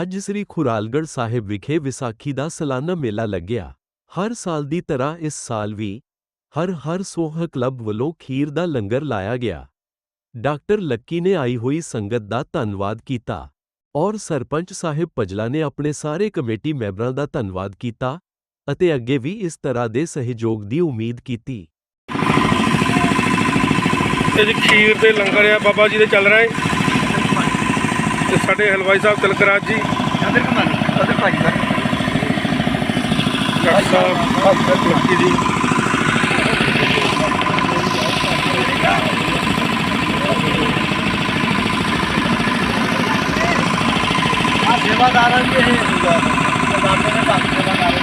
ਅੱਜ ਸ੍ਰੀ ਖੁਰਾਲਗੜ੍ਹ ਸਾਹਿਬ ਵਿਖੇ ਵਿਸਾਖੀ ਦਾ ਸਾਲਾਨਾ ਮੇਲਾ ਲੱਗਿਆ। ਹਰ ਸਾਲ ਦੀ ਤਰ੍ਹਾਂ ਇਸ ਸਾਲ ਵੀ ਹਰ ਹਰ ਸੋਹ ਕਲੱਬ ਵੱਲੋਂ ਖੀਰ ਦਾ ਲੰਗਰ ਲਾਇਆ ਗਿਆ। ਡਾਕਟਰ ਲੱਕੀ ਨੇ ਆਈ ਹੋਈ ਸੰਗਤ ਦਾ ਧੰਨਵਾਦ ਕੀਤਾ ਔਰ ਸਰਪੰਚ ਸਾਹਿਬ ਪਜਲਾ ਨੇ ਆਪਣੇ ਸਾਰੇ ਕਮੇਟੀ ਮੈਂਬਰਾਂ ਦਾ ਧੰਨਵਾਦ ਕੀਤਾ ਅਤੇ ਅੱਗੇ ਵੀ ਇਸ ਤਰ੍ਹਾਂ ਦੇ ਸਹਿਯੋਗ ਦੀ ਉਮੀਦ ਕੀਤੀ। ਇਹ ਜੀ ਖੀਰ ਦੇ ਲੰਗਰ ਆ, ਬਾਬਾ ਜੀ ਦੇ ਚੱਲ ਰਹੇ। ਤੇ ਸਾਡੇ ਹਲਵਾਈ ਸਾਹਿਬ ਤਿਲਕਰਾਜ ਜੀ। ਅੰਦਰ ਕਮਾਲ ਅੰਦਰ ਭਾਜੀ ਸਰ ਡਾਕਟਰ ਸਾਹਿਬ ਲੱਕੀ ਜੀ। ਆ ਸੇਵਾਦਾਰਾਂ ਦੀ ਇਹ। ਬਾਬੇ ਨੇ ਬਾਤ ਸੇਵਾਦਾਰ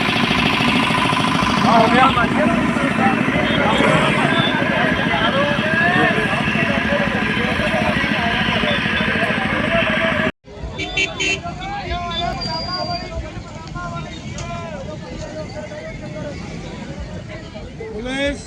ਆ। ਹੋ ਗਿਆ। ਬੋਲੇ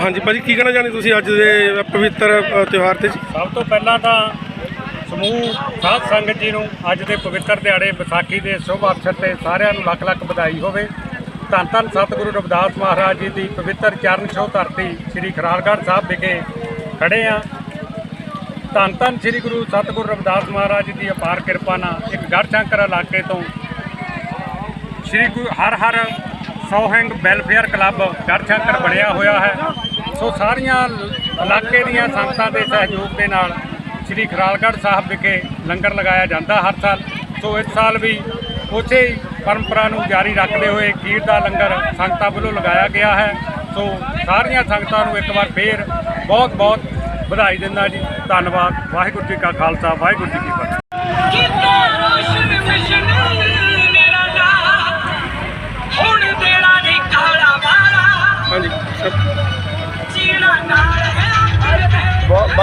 ਹਾਂਜੀ ਭਾਜੀ ਕੀ ਕਹਿਣਾ ਚਾਹੁੰਦੇ ਤੁਸੀਂ ਅੱਜ ਦੇ ਪਵਿੱਤਰ ਅ, ਤਿਉਹਾਰ ਤੇ? ਜੀ? ਸਭ ਤੋਂ ਪਹਿਲਾਂ ਤਾਂ ਸਮੂਹ ਸਾਧ ਸੰਗਤ ਜੀ ਨੂੰ ਅੱਜ ਦੇ ਪਵਿੱਤਰ ਦਿਹਾੜੇ ਵਿਸਾਖੀ ਦੇ ਸ਼ੁਭ ਅਵਸਰ ਤੇ ਸਾਰਿਆਂ ਨੂੰ ਲੱਖ ਲੱਖ ਵਧਾਈ ਹੋਵੇ। ਧੰਨ ਧੰਨ ਸਤਿਗੁਰੂ ਰਵਿਦਾਸ ਮਹਾਰਾਜ ਜੀ ਦੀ ਪਵਿੱਤਰ ਚਰਨ ਛੋਹ ਧਰਤੀ ਸ੍ਰੀ ਖਰਾਲਗੜ੍ਹ ਸਾਹਿਬ ਵਿਖੇ ਖੜੇ ਆ। ਧੰਨ ਧੰਨ ਸ੍ਰੀ ਗੁਰੂ ਸਤਿਗੁਰੂ ਰਵਿਦਾਸ ਮਹਾਰਾਜ ਜੀ ਦੀ ਅਪਾਰ ਕਿਰਪਾ ਨਾਲ ਇੱਕ ਗੜ੍ਹ ਸ਼ੰਕਰ ਇਲਾਕੇ ਤੋਂ ਸ਼੍ਰੀ ਗੁਰੂ ਹਰ ਹਰ ਸੌਹਿੰਗ ਵੈਲਫੇਅਰ ਕਲੱਬ ਗੜਸ਼ੰਕਰ ਬਣਿਆ ਹੋਇਆ ਹੈ। ਸੋ ਸਾਰੀਆਂ ਇਲਾਕੇ ਦੀਆਂ ਸੰਗਤਾਂ ਦੇ ਸਹਿਯੋਗ ਦੇ ਨਾਲ ਸ਼੍ਰੀ ਖਰਾਲਗੜ੍ਹ ਸਾਹਿਬ ਵਿਖੇ ਲੰਗਰ ਲਗਾਇਆ ਜਾਂਦਾ ਹਰ ਸਾਲ। ਸੋ ਇਸ ਸਾਲ ਵੀ ਉਸੇ ਹੀ ਪਰੰਪਰਾ ਨੂੰ ਜਾਰੀ ਰੱਖਦੇ ਹੋਏ ਖੀਰ ਦਾ ਲੰਗਰ ਸੰਗਤਾਂ ਵੱਲੋਂ ਲਗਾਇਆ ਗਿਆ ਹੈ। ਸੋ ਸਾਰੀਆਂ ਸੰਗਤਾਂ ਨੂੰ ਇੱਕ ਵਾਰ ਫੇਰ ਬਹੁਤ ਬਹੁਤ ਵਧਾਈ ਦਿੰਦਾ ਜੀ। ਧੰਨਵਾਦ। ਵਾਹਿਗੁਰੂ ਜੀ ਕਾ ਖਾਲਸਾ, ਵਾਹਿਗੁਰੂ ਜੀ ਕੀ ਫਤਿਹ।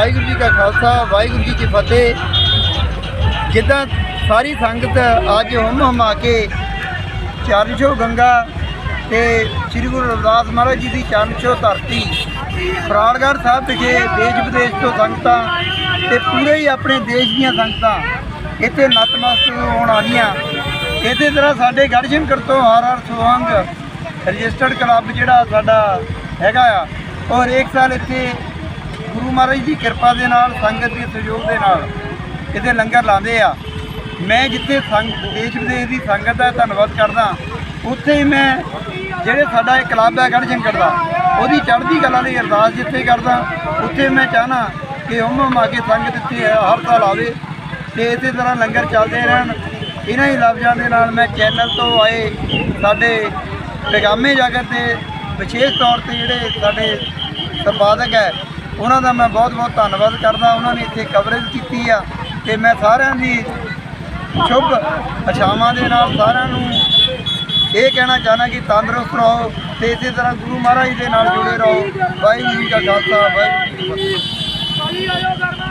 ਵਾਹਿਗੁਰੂ ਜੀ ਕਾ ਖਾਲਸਾ, ਵਾਹਿਗੁਰੂ ਜੀ ਕੀ ਫਤਿਹ। ਜਿੱਦਾਂ ਸਾਰੀ ਸੰਗਤ ਅੱਜ ਹੁਮ ਹਮਾ ਕੇ ਚਰਨ ਛੋ ਗੰਗਾ ਤੇ ਸ੍ਰੀ ਗੁਰੂ ਰਵਿਦਾਸ ਮਹਾਰਾਜ ਜੀ ਦੀ ਚਰਨ ਛੋ ਧਰਤੀ ਫਰਾੜਗੜ੍ਹ ਸਾਹਿਬ ਵਿਖੇ ਦੇਸ਼ ਵਿਦੇਸ਼ ਤੋਂ ਸੰਗਤਾਂ ਤੇ ਪੂਰੇ ਹੀ ਆਪਣੇ ਦੇਸ਼ ਦੀਆਂ ਸੰਗਤਾਂ ਇੱਥੇ ਨਤਮਸਤਕ ਹੋਣ ਆਈਆਂ ਇਸੇ ਤਰ੍ਹਾਂ ਸਾਡੇ ਗੜਸ਼ੰਕਰ ਤੋਂ ਹਰ ਹਰ ਸੁਹੰਗ ਰਜਿਸਟਰਡ ਕਲੱਬ ਜਿਹੜਾ ਸਾਡਾ ਹੈਗਾ ਆ ਔਰ ਇੱਕ ਸਾਲ ਇੱਥੇ ਗੁਰੂ ਮਹਾਰਾਜ ਦੀ ਕਿਰਪਾ ਦੇ ਨਾਲ, ਸੰਗਤ ਦੇ ਸਹਿਯੋਗ ਦੇ ਨਾਲ ਇਹਦੇ ਲੰਗਰ ਲਾਉਂਦੇ ਆ। ਮੈਂ ਜਿੱਥੇ ਸੰਗ, ਦੇਸ਼ ਵਿਦੇਸ਼ ਦੀ ਸੰਗਤ ਦਾ ਧੰਨਵਾਦ ਕਰਦਾ, ਉੱਥੇ ਹੀ ਮੈਂ ਜਿਹੜੇ ਸਾਡਾ ਇਹ ਕਲੱਬ ਹੈ ਗੜ੍ਹਸ਼ੰਕਰ ਦਾ, ਉਹਦੀ ਚੜ੍ਹਦੀ ਕਲਾ ਲਈ ਅਰਦਾਸ ਜਿੱਥੇ ਕਰਦਾ, ਉੱਥੇ ਮੈਂ ਚਾਹਨਾ ਕਿ ਉਮਮ ਆ ਕੇ ਸੰਗਤ ਇੱਥੇ ਹਰ ਸਾਲ ਆਵੇ ਤੇ ਇਸੇ ਤਰ੍ਹਾਂ ਲੰਗਰ ਚੱਲਦੇ ਰਹਿਣ। ਇਹਨਾਂ ਹੀ ਲਫ਼ਜ਼ਾਂ ਦੇ ਨਾਲ ਮੈਂ ਚੈਨਲ ਤੋਂ ਆਏ ਸਾਡੇ ਪੈਗਾਮੇ ਜਗਤ ਦੇ ਵਿਸ਼ੇਸ਼ ਤੌਰ ਤੇ ਜਿਹੜੇ ਸਾਡੇ ਸੰਪਾਦਕ ਹੈ ਉਹਨਾਂ ਦਾ ਮੈਂ ਬਹੁਤ ਬਹੁਤ ਧੰਨਵਾਦ ਕਰਦਾ, ਉਹਨਾਂ ਨੇ ਇੱਥੇ ਕਵਰੇਜ ਕੀਤੀ ਆ ਤੇ ਮੈਂ ਸਾਰਿਆਂ ਦੀ ਸ਼ੁਭ ਅਛਾਵਾਂ ਦੇ ਨਾਲ ਸਾਰਿਆਂ ਨੂੰ ਇਹ ਕਹਿਣਾ ਚਾਹਨਾ ਕਿ ਤੰਦਰੁਸਤ ਰਹੋ ਤੇ ਇਸੇ ਤਰ੍ਹਾਂ ਗੁਰੂ ਮਹਾਰਾਜ ਦੇ ਨਾਲ ਜੁੜੇ ਰਹੋ। ਵਾਹਿਗੁਰੂ ਜੀ ਕਾ ਖਾਲਸਾ, ਵਾਹਿਗੁਰੂ ਜੀ ਕੀ ਫਤਿਹ।